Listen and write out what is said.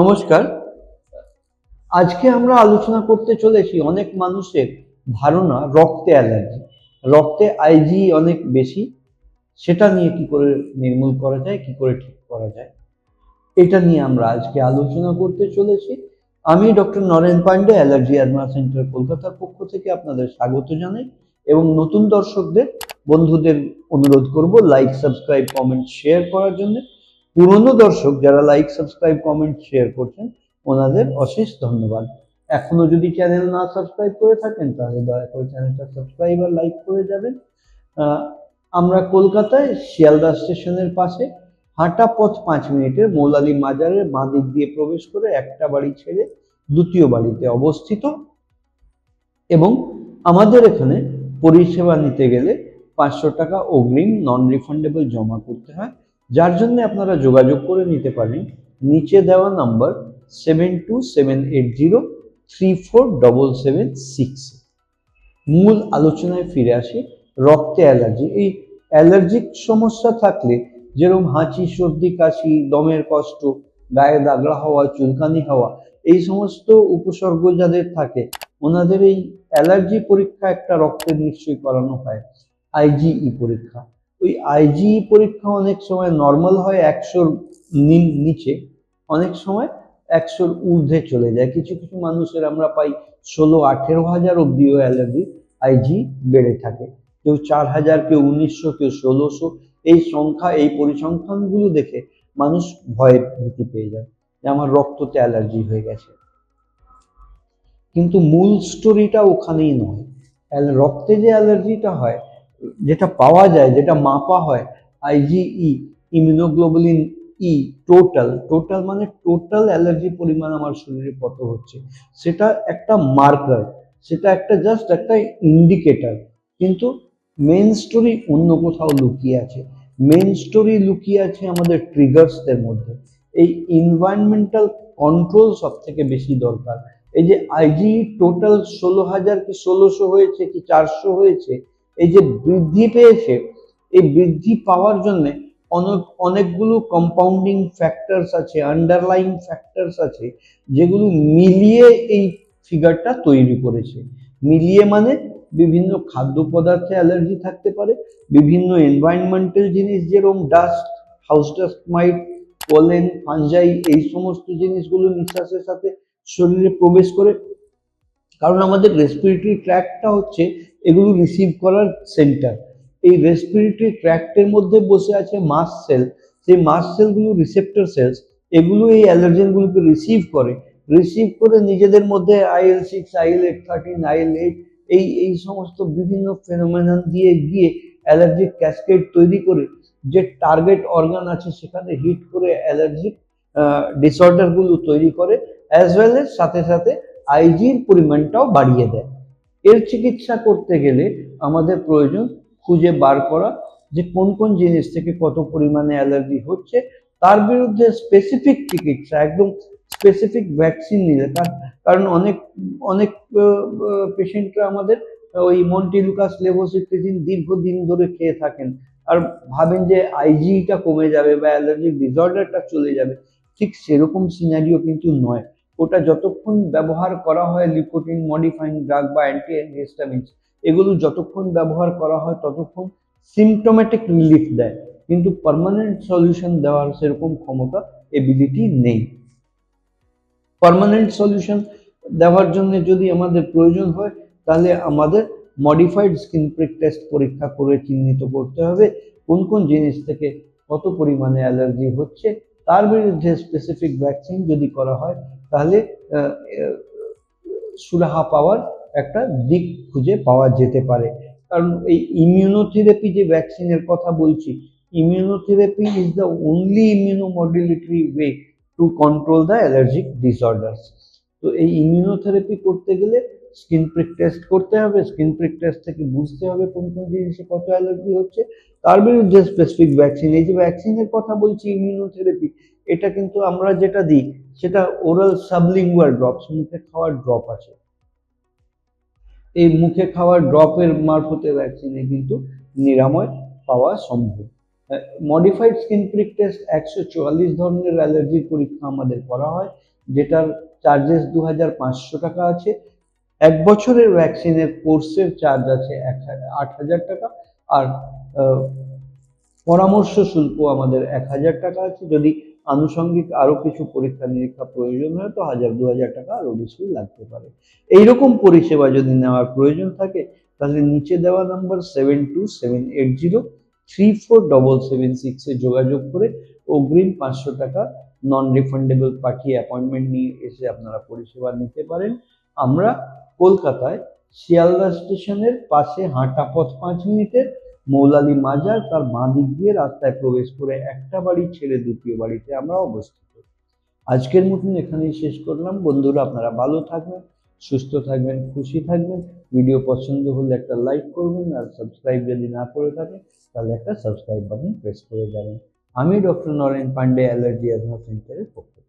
নমস্কার। আজকে আমরা আলোচনা করতে চলেছি অনেক মানুষের ধারণা রক্তে অ্যালার্জি। রক্তে আইজি অনেক বেশি, সেটা নিয়ে কি করে নির্মূল করা যায়, কি করে ঠিক করা যায়? এটা নিয়ে আমরা আজকে আলোচনা করতে চলেছি। আমি doctor Naren Pandey, allergy asthma centre কলকাতার পক্ষ থেকে আপনাদের স্বাগত জানাই এবং নতুন দর্শকদের, বন্ধুদের অনুরোধ করব, লাইক, সাবস্ক্রাইব, কমেন্ট, শেয়ার করার জন্য। পুরনো দর্শক যারা লাইক সাবস্ক্রাইব কমেন্ট শেয়ার করছেন, ওনাদের অশেষ ধন্যবাদ। এখনও যদি চ্যানেল না সাবস্ক্রাইব করে থাকেন, তাহলে দয়া করে চ্যানেলটা সাবস্ক্রাইব আর লাইক করে যাবেন। আমরা কলকাতায় শিয়ালদা স্টেশনের পাশে হাঁটা পথ পাঁচ মিনিটের মৌলালী মাজারের বাঁ দিক দিয়ে প্রবেশ করে একটা বাড়ি ছেড়ে দ্বিতীয় বাড়িতে অবস্থিত এবং আমাদের এখানে পরিষেবা নিতে গেলে পাঁচশো টাকা অগ্রিম নন রিফান্ডেবল জমা করতে হয়। যার জন্য আপনারা যোগাযোগ করে নিতে পারেন। নিচে দেওয়া number seven two seven eight zero three four double seven six মূল আলোচনায় ফিরে আসি, রক্তে অ্যালার্জি। এই অ্যালার্জিক সমস্যা থাকলে যেরকম হাঁচি, সর্দি, কাশি, দমের কষ্ট, গায়ে দাগড়া হওয়া, চুলকানি হওয়া, এই সমস্ত উপসর্গ যাদের থাকে, ওনাদের এই অ্যালার্জি পরীক্ষা একটা রক্তের নিশ্চয়ই করানো হয়। আইজিই পরীক্ষা। ওই আইজিই পরীক্ষা অনেক সময় নর্মাল হয় একশোর নিচে, অনেক সময় একশোর ঊর্ধ্বে চলে যায়। কিছু কিছু মানুষের আমরা পাই ষোলো, আঠেরো হাজার অব্দিও অ্যালার্জি আইজি বেড়ে থাকে। কেউ চার হাজার, কেউ উনিশশো, কেউ ষোলোশো, এই সংখ্যা, এই পরিসংখ্যানগুলো দেখে মানুষ ভয়ে ভীতি পেয়ে যায় যে আমার রক্ততে অ্যালার্জি হয়ে গেছে। কিন্তু মূল স্টোরিটা ওখানেই নয়। রক্তে যে অ্যালার্জিটা হয় যেটা পাওয়া যায়, যেটা মাপা হয় IgE immunoglobulin E total total মানে টোটাল অ্যালার্জি পরিমাণ আমার শরীরে কত হচ্ছে, সেটা একটা মার্কার সেটা একটা জাস্ট একটা ইন্ডিকেটর কিন্তু মেন স্টোরি অন্য কোথাও লুকিয়ে আছে মেন স্টোরি লুকিয়ে আছে আমাদের ট্রিগার্সদের মধ্যে, এই এনভায়রনমেন্টাল কন্ট্রোল সব থেকে বেশি দরকার, এই যে আইজি টোটাল ষোলো হাজার কি ষোলোশো হয়েছে কি চারশো হয়েছে এই যে বৃদ্ধি পেয়েছে, এই বৃদ্ধি পাওয়ার জন্য অনেক, অনেকগুলো কম্পাউন্ডিং ফ্যাক্টরস আছে আন্ডারলাইং ফ্যাক্টরস আছে, যেগুলো মিলিয়ে এই ফিগারটা তৈরি করেছে। মিলিয়ে মানে বিভিন্ন খাদ্য পদার্থে অ্যালার্জি থাকতে পারে, বিভিন্ন এনভায়রনমেন্টাল জিনিস যেরকম dust house dust mite pollen fungi এই সমস্ত জিনিসগুলো নিঃশ্বাসের সাথে শরীরে প্রবেশ করে কারণ আমাদের রেসপিরেটরি ট্র্যাকটা হচ্ছে এগুলো রিসিভ করার সেন্টার এই রেসপিরেটরি ট্র্যাক্টের মধ্যে বসে আছে মাস সেল সেই মাস সেলগুলো রিসেপ্টর সেলস এগুলো এই অ্যালার্জেনগুলোকে রিসিভ করে। রিসিভ করে নিজেদের মধ্যে IL six IL eight thirteen IL eight এই এই সমস্ত বিভিন্ন ফেনোমেনন দিয়ে গিয়ে অ্যালার্জিক ক্যাসকেড তৈরি করে যে টার্গেট অর্গান আছে সেখানে হিট করে অ্যালার্জিক ডিসঅর্ডারগুলো তৈরি করে অ্যাজ ওয়েল এর সাথে সাথে আইজির পরিমাণটাও বাড়িয়ে দেয়। এর চিকিৎসা করতে গেলে আমাদের প্রয়োজন খুঁজে বার করা যে কোন কোন জিনিস থেকে কত পরিমাণে অ্যালার্জি হচ্ছে, তার বিরুদ্ধে স্পেসিফিক চিকিৎসা, একদম স্পেসিফিক ভ্যাকসিন নিলে। কারণ অনেক অনেক পেশেন্টরা আমাদের ওই মন্টিলুকাস লেভোসিট্রিজিন দীর্ঘদিন ধরে খেয়ে থাকেন। আর ভাবেন যে আইজিটা কমে যাবে বা অ্যালার্জিক ডিসঅর্ডারটা চলে যাবে, ঠিক সেরকম সিনারিও কিন্তু নয়। ওটা যতক্ষণ ব্যবহার করা হয় লিকোটিন মডিফাইং ড্রাগ বা অ্যান্টি এগুলো যতক্ষণ ব্যবহার করা হয় ততক্ষণ সিমটোম্যাটিক রিলিফ দেয়। কিন্তু পার্মানেন্ট সলিউশন দেওয়ার সেরকম ক্ষমতা এবিলিটি নেই। পার্মানেন্ট সলিউশন দেওয়ার জন্য যদি আমাদের প্রয়োজন হয়, তাহলে আমাদের মডিফাইড স্কিন প্রিক টেস্ট পরীক্ষা করে চিহ্নিত করতে হবে, কোন কোন জিনিস থেকে কত পরিমাণে অ্যালার্জি হচ্ছে, তার বিরুদ্ধে স্পেসিফিক ভ্যাকসিন যদি করা হয় তাহলে সুরাহা পাওয়ার একটা দিক খুঁজে পাওয়া যেতে পারে। কারণ এই ইমিউনোথেরাপি যে ভ্যাকসিনের কথা বলছি immunotherapy is the only immunomodulatory way to control the allergic disorders তো এই ইমিউনোথেরাপি করতে গেলে স্কিন প্রিক টেস্ট করতে হবে স্কিন প্রিক টেস্ট থেকে বুঝতে হবে কোন কোন জিনিসে কত অ্যালার্জি হচ্ছে। তার বিরুদ্ধে স্পেসিফিক ভ্যাকসিন এই যে ভ্যাকসিনের কথা বলছি ইমিউনোথেরাপি এটা কিন্তু আমরা যেটা দিই, সেটা ওরাল সাবলিঙ্গুয়াল ড্রপস মুখে খাওয়ার ড্রপ আছে। এই মুখে খাওয়ার ড্রপের মারফতে ভ্যাকসিনে কিন্তু নিরাময় পাওয়া সম্ভব। মডিফাইড স্কিন প্রিক টেস্ট একশো চুয়াল্লিশ ধরনের অ্যালার্জির পরীক্ষা আমাদের করা হয়, যেটার চার্জেস দু হাজার পাঁচশো টাকা আছে। এক বছরের ভ্যাকসিনের কোর্সের চার্জ আছে এক আট হাজার টাকা, আর পরামর্শ শুল্ক আমাদের এক হাজার টাকা আছে। যদি আনুষঙ্গিক আরও কিছু পরীক্ষা নিরীক্ষা প্রয়োজন হয় তো হাজার, দু হাজার টাকা আরও বেশি লাগতে পারে। এইরকম পরিষেবা যদি নেওয়ার প্রয়োজন থাকে, তাহলে নিচে দেওয়া number seven two seven eight zero three four double seven সিক্সে যোগাযোগ করে অগ্রিম পাঁচশো টাকা নন রিফান্ডেবল পাঠিয়ে অ্যাপয়েন্টমেন্ট নিয়ে এসে আপনারা পরিষেবা নিতে পারেন। আমরা কলকাতায় শিয়ালদা স্টেশনের পাশে হাঁটা পথ পাঁচ মিনিটের মৌলালি মাজার তার বাঁ দিক দিয়ে রাস্তায় প্রবেশ করে একটা বাড়ি ছেড়ে দ্বিতীয় বাড়িতে আমরা অবস্থিত। আজকের মতন এখানেই শেষ করলাম। বন্ধুরা, আপনারা ভালো থাকবেন, সুস্থ থাকবেন, খুশি থাকবেন। ভিডিও পছন্দ হলে একটা লাইক করবেন আর সাবস্ক্রাইব যদি না করে থাকেন, তাহলে একটা সাবস্ক্রাইব বাটন প্রেস করে যাবেন। আমি doctor Naren Pandey, allergy advance সেন্টারের পক্ষ